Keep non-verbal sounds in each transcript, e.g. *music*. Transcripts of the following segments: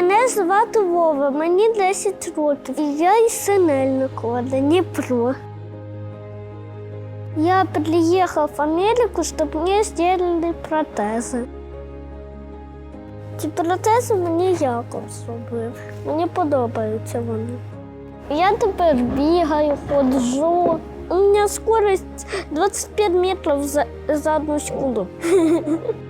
Мене звати Вова, мені 10 років. І я із Синельникова, Дніпро. Я приїхав в Америку, щоб мені зробили протези. Ці протези мені Яков зробив. Мені подобаються вони. Я тепер бігаю, ходжу. У мене скорость 25 метрів за, за одну секунду. *laughs*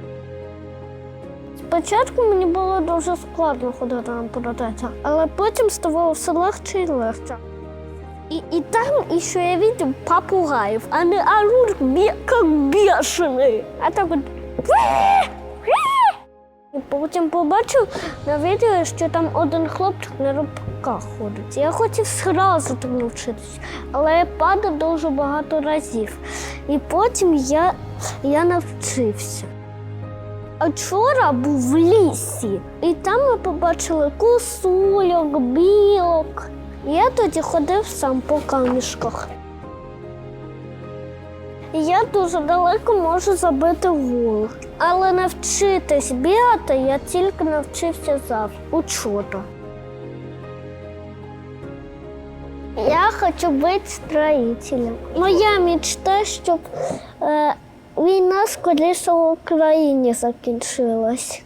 Спочатку мені було дуже складно ходити на протезах, але потім ставало все легше і легше. И, и там еще я видел попугаев. Они орут бе- как бешеные. А так вот... І потім побачив на відео, що там один хлопчик на рибках ходить. Я хотів зразу там навчитися, але я падав дуже багато разів. І потім я, я навчився. А вчора був в лісі, і там ми побачили косульок, білок. Я тоді ходив сам по камішках. Я дуже далеко можу забити гол. Але навчитись бігати я тільки навчився завжди учора. Я хочу бути строїтелем. Моя мечта, щоб е, війна скоріше в Україні закінчилась.